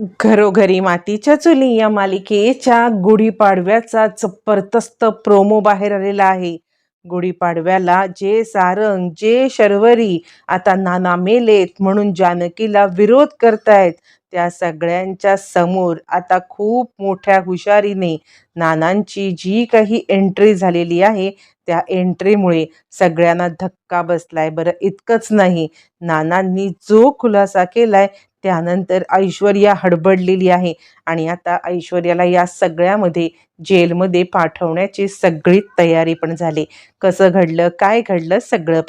घरोघरी मातीच्या चुली या मालिकेच्या गुढीपाडव्याचा जबरदस्त प्रोमो बाहेर आलेला आहे. गुढीपाडव्याला जे सारंग जे शर्वरी आता नाना मेलेत म्हणून जानकीला विरोध करतायत. त्या सगळ्यांच्या समोर आता खूप मोठ्या हुशारीने नानांची जी काही एंट्री झालेली आहे त्या एंट्रीमुळे सगळ्यांना धक्का बसलाय. बरं इतकंच नाही. नानांनी जो खुलासा केलाय त्यानंतर ऐश्वर्या हडबडलेली आहे. आणि आता ऐश्वर्याला या सगळ्यामध्ये जेलमध्ये पाठवण्याची सगळी तयारी पण झाली. कसं घडलं? काय घडलं? सगळं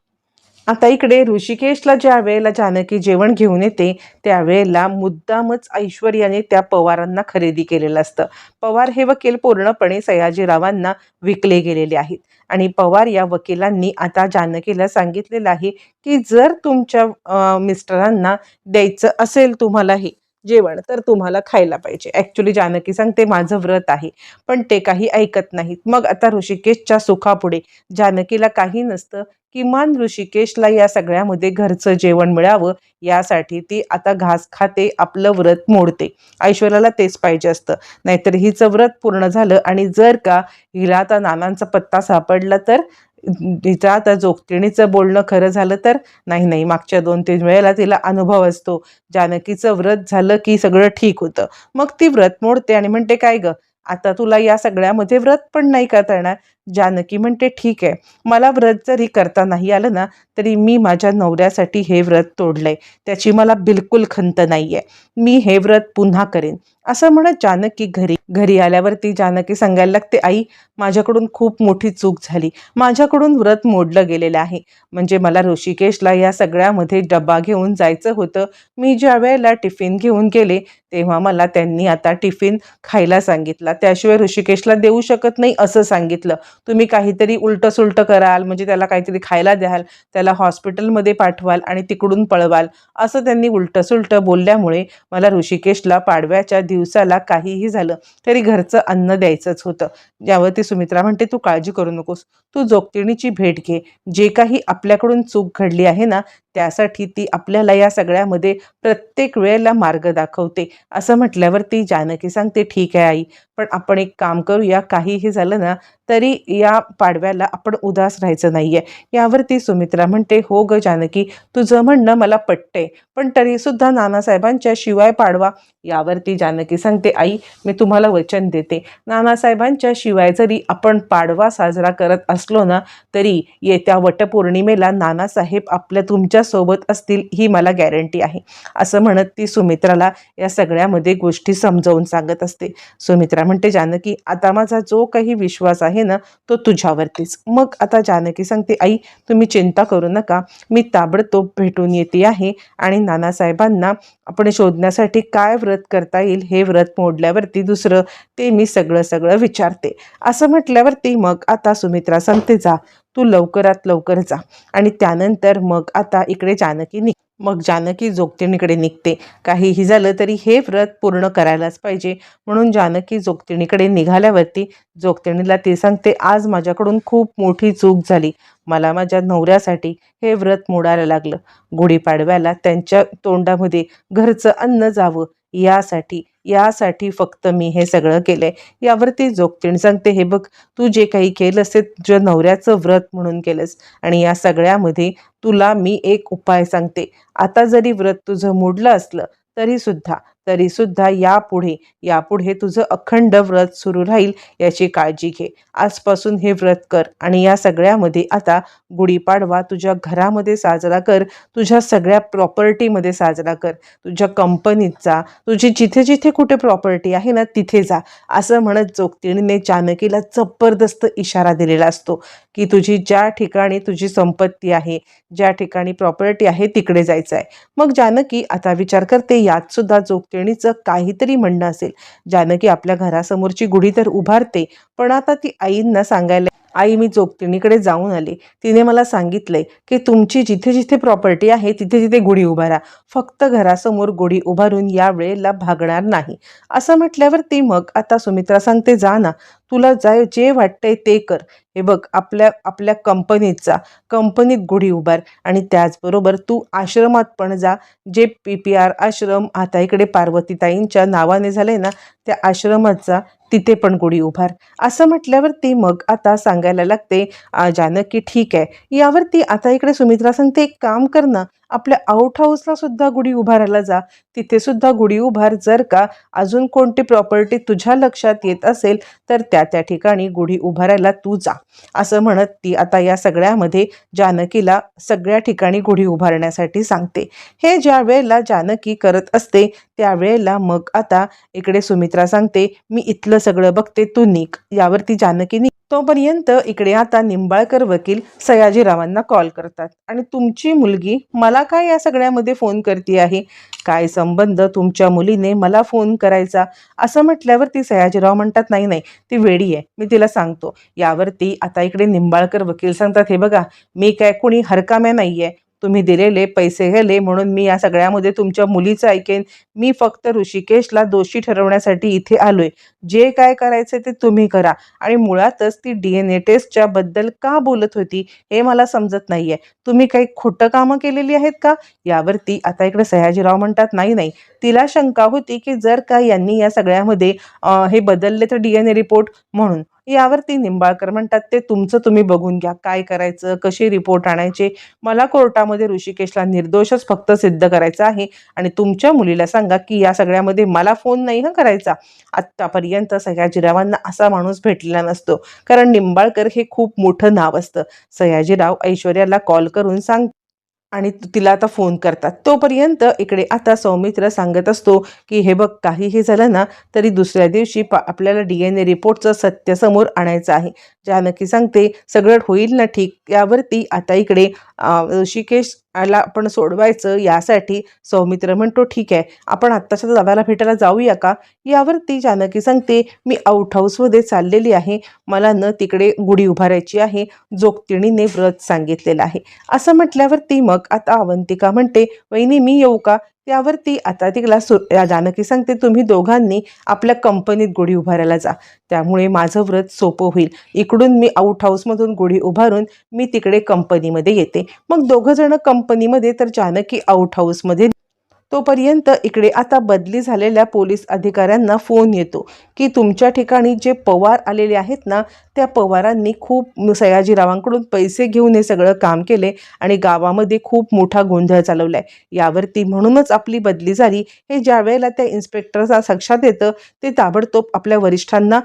आता इकडे ऋषिकेशला ज्या वेळेला जानकी जेवण घेऊन येते त्यावेळेला मुद्दामच ऐश्वर्याने त्या पवारांना खरेदी केलेलं असतं. पवार हे वकील पूर्णपणे सयाजीरावांना विकले गेलेले आहेत. आणि पवार या वकिलांनी आता जानकीला सांगितलेलं आहे की जर तुमच्या मिस्टरांना द्यायचं असेल तुम्हाला हे जेवण तर तुम्हाला खायला पाहिजे. ॲक्च्युली जानकी सांगते माझं व्रत आहे पण ते काही ऐकत नाहीत. मग आता ऋषिकेशच्या सुखापुढे जानकीला काही नसतं किमान ऋषिकेशला या सगळ्यामध्ये घरचं जेवण मिळावं यासाठी ती आता घास खाते आपलं व्रत मोडते. ऐश्वर्याला तेच पाहिजे असतं. नाहीतर हिचं व्रत पूर्ण झालं आणि जर का हिला आता नानांचा पत्ता सापडला तर तिचं आता जोगतिणीचं बोलणं खरं झालं तर नाही नाही. मागच्या दोन तीन वेळेला तिला अनुभव असतो. जानकीचं व्रत झालं की सगळं ठीक होतं. मग ती व्रत मोडते आणि म्हणते काय ग? आता तुला या सगळ्यामध्ये व्रत पण नाही करता येणार जानकी म्हणते ठीक आहे. मला व्रत जरी करता नाही आलं ना तरी मी माझ्या नवऱ्यासाठी हे व्रत तोडलंय. त्याची मला बिलकुल खंत नाही आहे मी हे व्रत पुन्हा करेन. असं म्हणत जानकी घरी घरी आल्यावरती जानकी सांगायला लागते आई माझ्याकडून खूप मोठी चूक झाली. माझ्याकडून व्रत मोडलं गेलेलं आहे. म्हणजे मला ऋषिकेशला या सगळ्यामध्ये डबा घेऊन जायचं होतं. मी ज्या वेळेला टिफिन घेऊन गेले तेव्हा मला त्यांनी आता टिफिन खायला सांगितला. त्याशिवाय ऋषिकेशला देऊ शकत नाही असं सांगितलं. तुम्ही काहीतरी उलटं सुलटं कराल म्हणजे त्याला काहीतरी खायला द्याल त्याला हॉस्पिटलमध्ये पाठवाल आणि तिकडून पळवाल. असं त्यांनी उलटं सुलटं बोलल्यामुळे मला ऋषिकेशला पाडव्याच्या दिवसाला काहीही झालं तरी घरचं अन्न द्यायचंच होतं. यावरती सुमित्रा म्हणते तू काळजी करू नकोस. तू जोगतिणीची भेट घे. जे काही आपल्याकडून चूक घडली आहे ना त्यासाठी ती आपल्याला या सगळ्यामध्ये प्रत्येक वेळेला मार्ग दाखवते. असं म्हटल्यावर ती जानकी सांगते ठीक आहे आई पण आपण एक काम करूया. काहीही झालं ना तरी या पाडव्याला आपण उदास राहायचं नाही आहे यावरती सुमित्रा म्हणते हो ग जानकी तुझं म्हणणं मला पटते पण तरीसुद्धा नानासाहेबांच्या शिवाय पाडवा. यावरती जानकी सांगते आई मी तुम्हाला वचन देते. नानासाहेबांच्या शिवाय जरी आपण पाडवा साजरा करत असलो ना तरी येत्या वटपौर्णिमेला नानासाहेब आपल्या तुमच्या सोबत असतील ही मला गॅरंटी आहे. असं म्हणत ती सुमित्राला या सगळ्यामध्ये गोष्टी समजावून सांगत असते. सुमित्रा म्हणते जानकी आता माझा जो काही विश्वास आहे ना तो तुझ्यावरतीच. मग आता जानकी सांगते आई तुम्ही चिंता करू नका. मी ताबडतोब भेटून येते आहे आणि नानासाहेबांना आपण शोधण्यासाठी काय व्रत करता येईल हे व्रत मोडल्यावरती दुसरं ते मी सगळं सगळं विचारते. असं म्हटल्यावरती मग आता सुमित्रा सांगते जा तू लवकरात लवकर जा. आणि त्यानंतर मग आता इकडे जानकी निघ. मग जानकी जोगतिणीकडे निघते. काहीही झालं तरी हे व्रत पूर्ण करायलाच पाहिजे. म्हणून जानकी जोगतिणीकडे निघाल्यावरती जोगतिणीला ते सांगते आज माझ्याकडून खूप मोठी चूक झाली. मला माझ्या नवऱ्यासाठी हे व्रत मोडायला लागलं. गुढीपाडव्याला त्यांच्या तोंडामध्ये घरचं अन्न जावं. यासाठी यासाठी फक्त मी हे सगळं केलंय. यावरती जोगतीण सांगते हे बघ तू जे काही केलंस ते तुझ्या नवऱ्याचं व्रत म्हणून केलंस. आणि या सगळ्यामध्ये तुला मी एक उपाय सांगते. आता जरी व्रत तुझं मोडलं असलं तरी सुद्धा तरी सुद्धा यापुढे यापुढे तुझं अखंड व्रत सुरू राहील याची काळजी घे. आजपासून हे व्रत कर आणि या सगळ्यामध्ये आता गुढीपाडवा तुझ्या घरामध्ये साजरा कर तुझ्या सगळ्या प्रॉपर्टीमध्ये साजरा कर. तुझ्या कंपनीत जा. तुझी जिथे जिथे कुठे प्रॉपर्टी आहे ना तिथे जा. असं म्हणत जोगतिणीने जानकीला जबरदस्त इशारा दिलेला असतो. की तुझी ज्या ठिकाणी तुझी संपत्ती आहे ज्या ठिकाणी प्रॉपर्टी आहे तिकडे जायचं आहे. मग जानकी आता विचार करते यात सुद्धा जोगतिणीचं काहीतरी म्हणणं असेल. जानकी आपल्या घरासमोरची गुढी तर उभारते पण आता ती आईंना सांगायला आई मी जोगतिणीकडे जाऊन आले. तिने मला सांगितलंय की तुमची जिथे जिथे प्रॉपर्टी आहे तिथे तिथे गुढी उभारा. फक्त घरासमोर गुढी उभारून या वेळेला भागणार नाही. असं म्हटल्यावर ती मग आता सुमित्रा सांगते जा ना. तुला जाय जे वाटतंय ते कर. हे बघ आपल्या आपल्या कंपनीचा कंपनीत गुढी उभार आणि त्याचबरोबर तू आश्रमात पण जा. जे पी पी आर आश्रम आता इकडे पार्वतीताईंच्या नावाने झाले ना त्या आश्रमात जा तिथे पण गुढी उभार. असं म्हटल्यावर ती मग आता सांगायला लागते जानकी ठीक आहे. यावरती आता इकडे सुमित्रा सांगते एक काम कर ना आपल्या आउट हाऊसला सुद्धा गुढी उभारायला जा. तिथे सुद्धा गुढी उभार जर का अजून कोणती प्रॉपर्टी तुझ्या लक्षात येत असेल तर त्या त्या ठिकाणी गुढी उभारायला तू जा. असं म्हणत ती आता या सगळ्यामध्ये जानकीला सगळ्या ठिकाणी गुढी उभारण्यासाठी सांगते. हे ज्या वेळेला जानकी करत असते त्यावेळेला मग आता इकडे सुमित्रा सांगते मी इथलं सगळं बघते तू निक यावरती जानकी तोपर्यंत इकडे आता निंबाळकर वकील सयाजीरावांना कॉल करतात. आणि तुमची मुलगी मला काय या सगळ्यामध्ये फोन करते आहे? काय संबंध तुमच्या मुलीने मला फोन करायचा? असं म्हटल्यावर ती सयाजीराव म्हणतात नाही नाही ती वेडी आहे मी तिला सांगतो. यावरती आता इकडे निंबाळकर वकील सांगतात हे बघा मी काय कोणी हरकाम्या नाही आहे तुम्ही दिलेले पैसे गेले म्हणून मी या सगळ्यामध्ये तुमच्या मुलीचं ऐकेन. मी फक्त ऋषिकेशला दोषी ठरवण्यासाठी इथे आलोय. जे काय करायचं ते तुम्ही करा. आणि मुळातच ती डी एन ए टेस्टच्या बद्दल का बोलत होती हे मला समजत नाहीये. तुम्ही काही खोटं कामं केलेली आहेत का? यावरती आता इकडे सयाजीराव म्हणतात नाही नाही. तिला शंका होती की जर का यांनी या सगळ्यामध्ये हे बदलले तर डी एन ए रिपोर्ट म्हणून. यावरती निंबाळकर म्हणतात ते तुमचं तुम्ही बघून घ्या काय करायचं कसे रिपोर्ट आणायचे? मला कोर्टामध्ये ऋषिकेशला निर्दोषच फक्त सिद्ध करायचं आहे आणि तुमच्या मुलीला सांगा की या सगळ्यामध्ये मला फोन नाही ना करायचा. आत्तापर्यंत सयाजीरावांना असा माणूस भेटलेला नसतो. कारण निंबाळकर हे खूप मोठं नाव असतं. सयाजीराव ऐश्वर्याला कॉल करून सांग आणि तिला आता फोन करतात. तोपर्यंत इकडे आता सौमित्र सांगत असतो की हे बघ काही हे झालं ना तरी दुसऱ्या दिवशी पा आपल्याला डी एन ए रिपोर्टचं सत्य समोर आणायचं आहे. जानकी सांगते सगळं होईल ना ठीक यावरती आता इकडे ऋषिकेश आला आपण सोडवायचं यासाठी. सौमित्र म्हणतो ठीक आहे आपण आत्ताच्या दादाला भेटायला जाऊया का? यावरती जानकी सांगते मी आउट हाऊसमध्ये चाललेली आहे मला न तिकडे गुढी उभारायची आहे जोगतिणीने व्रत सांगितलेलं आहे. असं म्हटल्यावरती मग आता अवंतिका म्हणते वहिनी मी येऊ का? त्यावरती आता तिला सु जानकी सांगते तुम्ही दोघांनी आपल्या कंपनीत गुढी उभारायला जा. त्यामुळे माझं व्रत सोपं होईल. इकडून मी आउट हाऊसमधून गुढी उभारून मी तिकडे कंपनीमध्ये येते. मग दोघं जण कंपनीमध्ये तर जानकी आउट हाऊसमध्ये तोपर्यंत इकडे आता बदली झालेल्या पोलीस अधिकाऱ्यांना फोन येतो. की तुमच्या ठिकाणी जे पवार आलेले आहेत ना त्या पवारांनी खूप सयाजीरावांकडून पैसे घेऊन हे सगळं काम केले आणि गावामध्ये खूप मोठा गोंधळ चालवलाय. यावरती म्हणूनच आपली बदली झाली. हे ज्या वेळेला त्या इन्स्पेक्टरचा साक्षात येतं ते ताबडतोब आपल्या वरिष्ठांना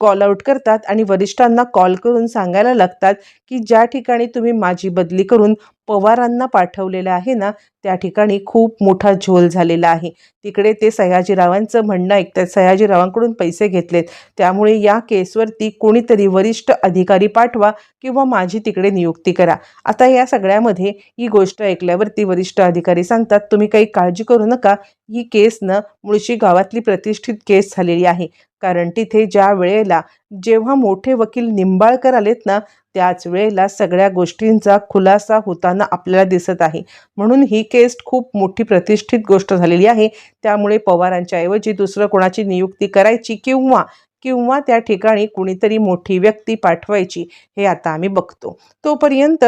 कॉल आऊट करतात आणि वरिष्ठांना कॉल करून सांगायला लागतात की ज्या ठिकाणी तुम्ही माझी बदली करून पवारांना पाठवलेलं आहे ना त्या ठिकाणी खूप मोठा झोल झालेला आहे. तिकडे ते सयाजीरावांचं म्हणणं ऐकतात. सयाजीरावांकडून पैसे पैसे घेतलेत. त्यामुळे या केसवरती कोणीतरी वरिष्ठ अधिकारी पाठवा किंवा माझी तिकडे नियुक्ती करा. आता या सगळ्यामध्ये ही गोष्ट ऐकल्यावरती वरिष्ठ अधिकारी सांगतात तुम्ही काही काळजी करू नका. ही केस न मुळशी गावातली प्रतिष्ठित केस झालेली आहे. कारण तिथे ज्या वेळेला जेव्हा मोठे वकील निंबाळकर आलेत ना त्याच वेळेला सगळ्या गोष्टींचा खुलासा होताना आपल्याला दिसत आहे. म्हणून ही केस खूप मोठी प्रतिष्ठित गोष्ट झालेली आहे. त्यामुळे पवारांच्या ऐवजी दुसरं कोणाची नियुक्ती करायची किंवा किंवा त्या ठिकाणी कुणीतरी मोठी व्यक्ती पाठवायची हे आता आम्ही बघतो. तोपर्यंत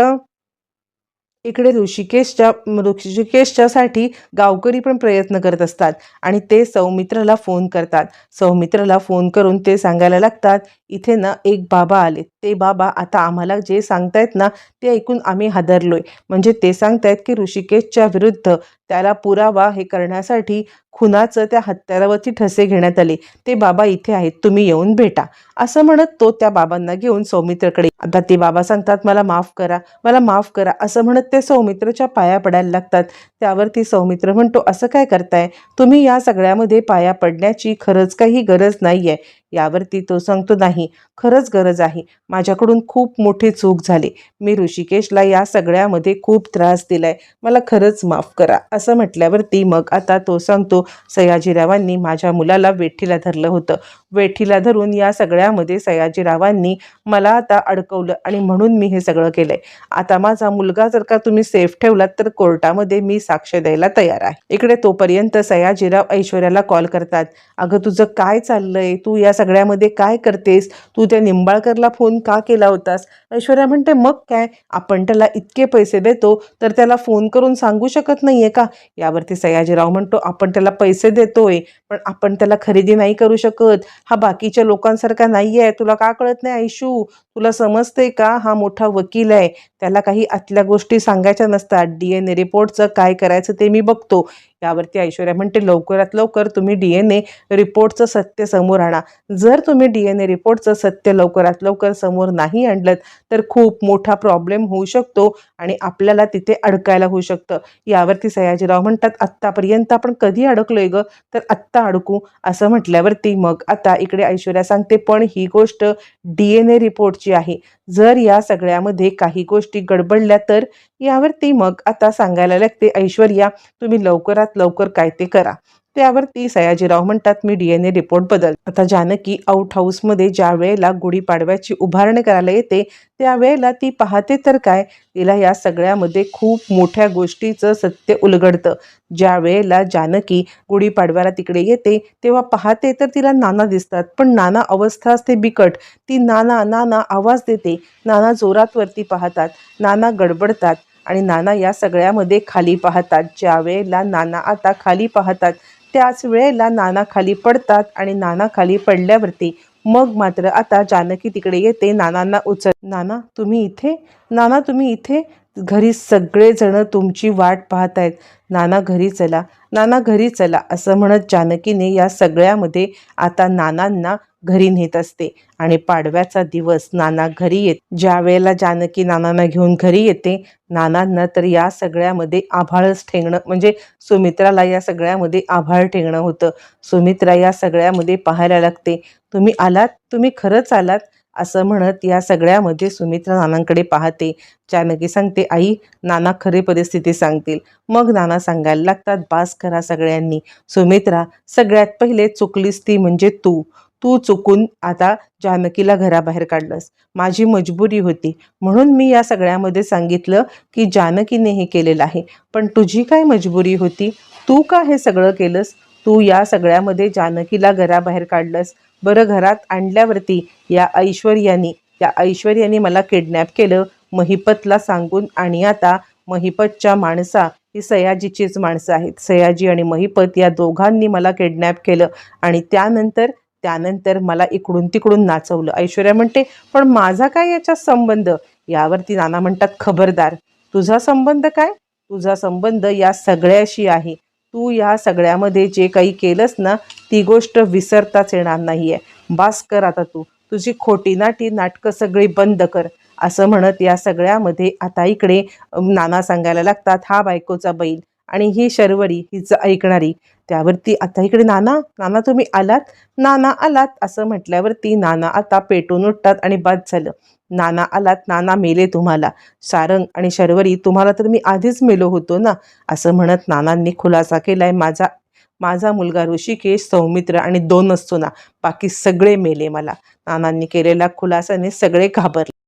इकडे ऋषिकेशच्या ऋषिकेशच्यासाठी गावकरी पण प्रयत्न करत असतात आणि ते सौमित्रला फोन करतात. सौमित्रला फोन करून ते सांगायला लागतात इथे ना एक बाबा आले. ते बाबा आता आम्हाला जे सांगतायत ना ते ऐकून आम्ही हादरलोय. म्हणजे ते सांगतायत की ऋषिकेशच्या विरुद्ध त्याला पुरावा हे करण्यासाठी खुनाचं त्या हत्यारावरती ठसे घेण्यात आले. ते बाबा इथे आहेत तुम्ही येऊन भेटा. असं म्हणत तो त्या बाबांना घेऊन सौमित्रकडे आता ते बाबा सांगतात मला माफ करा मला माफ करा. असं म्हणत ते सौमित्रच्या पाया पडायला लागतात. त्यावरती सौमित्र म्हणतो असं काय करताय? तुम्ही या सगळ्यामध्ये पाया पडण्याची खरंच काही गरज नाही आहे यावरती तो सांगतो नाही खरंच गरज आहे. माझ्याकडून खूप मोठी चूक झाली. मी ऋषिकेशला या सगळ्यामध्ये खूप त्रास दिलाय. मला खरंच माफ करा. असं म्हटल्यावरती मग आता तो सांगतो सयाजीरावांनी माझ्या मुलाला वेठीला धरलं होतं. वेठीला धरून या सगळ्यामध्ये सयाजीरावांनी मला आता अडकवलं आणि म्हणून मी हे सगळं केलंय. आता माझा मुलगा जर का तुम्ही सेफ ठेवलात तर कोर्टामध्ये मी साक्ष द्यायला तयार आहे. इकडे तोपर्यंत सयाजीराव ऐश्वर्याला कॉल करतात अगं तुझं काय चाललंय? तू या सगळ्यामध्ये काय करतेस? तू त्या निंबाळकरला फोन का केला होतास? ऐश्वर्या म्हणते मग काय? आपण त्याला इतके पैसे देतो तर त्याला फोन करून सांगू शकत नाहीये का? यावरती सयाजीराव म्हणतो आपण त्याला पैसे देतोय पण आपण त्याला खरेदी नाही करू शकत. हा बाकीच्या लोकांसारखा नाही आहे तुला का कळत नाही आयशू तुला समजते का? हा मोठा वकील आहे. त्याला काही आतल्या गोष्टी सांगायच्या नसतात. डी एन ए रिपोर्टचं काय करायचं ते मी बघतो. यावरती ऐश्वर्या म्हणते लवकरात लवकर तुम्ही डी एन ए रिपोर्टचं सत्य समोर आणा. जर तुम्ही डी एन ए रिपोर्टचं सत्य लवकरात लवकर समोर नाही आणलं तर खूप मोठा प्रॉब्लेम होऊ शकतो आणि आपल्याला तिथे अडकायला होऊ शकतं. यावरती सयाजीराव म्हणतात आत्तापर्यंत आपण कधी अडकलोय ग? तर आत्ता अडकू. असं म्हटल्यावरती मग आता इकडे ऐश्वर्या सांगते पण ही गोष्ट डी एन ए रिपोर्टची आहे. जर या सगळ्यामध्ये काही गोष्टी गडबडल्या तर यावरती मग आता सांगायला लागते ऐश्वर्या तुम्ही लवकरात लवकर काय ते करा. त्यावरती सयाजीराव म्हणतात मी डी एन ए रिपोर्ट बदल. आता जानकी आउट हाऊसमध्ये ज्या वेळेला गुढीपाडव्याची उभारणी करायला येते त्यावेळेला ती पाहते तर काय? तिला या सगळ्यामध्ये खूप मोठ्या गोष्टीचं सत्य उलगडतं. ज्या वेळेला जानकी गुढीपाडव्याला तिकडे येते तेव्हा पाहते तर तिला नाना दिसतात. पण नाना अवस्था असते बिकट. ती नाना नाना आवाज देते. नाना जोरात वरती पाहतात. नाना गडबडतात. आणि नाना या सगळ्यामध्ये खाली पाहतात. ज्या वेळेला नाना आता खाली पाहतात त्याच वेळेला नाना खाली पडतात आणि नाना खाली पडल्यावरती मग मात्र आता जानकी तिकडे येते नानांना उचल नाना तुम्ही इथे? नाना तुम्ही इथे? घरी सगळेजण तुमची वाट पाहत आहेत नाना घरी चला नाना घरी चला असं म्हणत जानकीने या सगळ्यामध्ये आता नानांना घरी नेत असते. आणि पाडव्याचा दिवस नाना घरी येत ज्या वेळेला जानकी नानांना घेऊन घरी येते नानांना तर या सगळ्यामध्ये आभाळच ठेंगणं म्हणजे सुमित्राला या सगळ्यामध्ये आभाळ ठेंगणं होतं. सुमित्रा या सगळ्यामध्ये पाहायला लागते तुम्ही आलात? तुम्ही खरंच आलात? असं म्हणत या सगळ्यामध्ये सुमित्रा नानांकडे पाहते. जानकी सांगते आई नाना खरी परिस्थिती सांगतील. मग नाना सांगायला लागतात बास करा सगळ्यांनी. सुमित्रा सगळ्यात पहिले चुकलीस ती म्हणजे तू. तू चुकून आता जानकीला घराबाहेर काढलंस. माझी मजबुरी होती. म्हणून मी या सगळ्यामध्ये सांगितलं की जानकीने हे केलेलं आहे. पण तुझी काय मजबुरी होती? तू का हे सगळं केलंस? तू या सगळ्यामध्ये जानकीला घराबाहेर काढलंस. बरं घरात आणल्यावरती या ऐश्वर्यानी या ऐश्वर्याने मला किडनॅप केलं. महिपतला सांगून आणि आता महिपतच्या माणसा ही सयाजीचीच माणसं आहेत. सयाजी आणि महिपत या दोघांनी मला किडनॅप केलं आणि त्यानंतर त्यानंतर मला इकडून तिकडून नाचवलं. ऐश्वर्या म्हणते पण माझा काय याच्यात संबंध? यावरती नाना म्हणतात खबरदार. तुझा संबंध काय? तुझा संबंध या सगळ्याशी आहे. तू या सगळ्यामध्ये जे काही केलंस ना ती गोष्ट विसरताच येणार नाहीये. बास कर आता तू. तुझी खोटी नाटी नाटकं सगळी बंद कर. असं म्हणत या सगळ्यामध्ये आता इकडे नाना सांगायला लागतात हा बायकोचा बैल. आणि ही शर्वरी हिचं ऐकणारी. त्यावरती आता इकडे नाना नाना तुम्ही आलात? नाना आलात असं म्हटल्यावरती नाना आता पेटून उठतात आणि बाद झालं. नाना आलात नाना मेले तुम्हाला. सारंग आणि शर्वरी तुम्हाला तर मी आधीच मेलो होतो ना? असं म्हणत नानांनी खुलासा केलाय. माझा माझा मुलगा ऋषिकेश सौमित्र आणि दोन असतो ना? बाकी सगळे मेले मला. नानांनी केलेल्या खुलासाने सगळे घाबरले.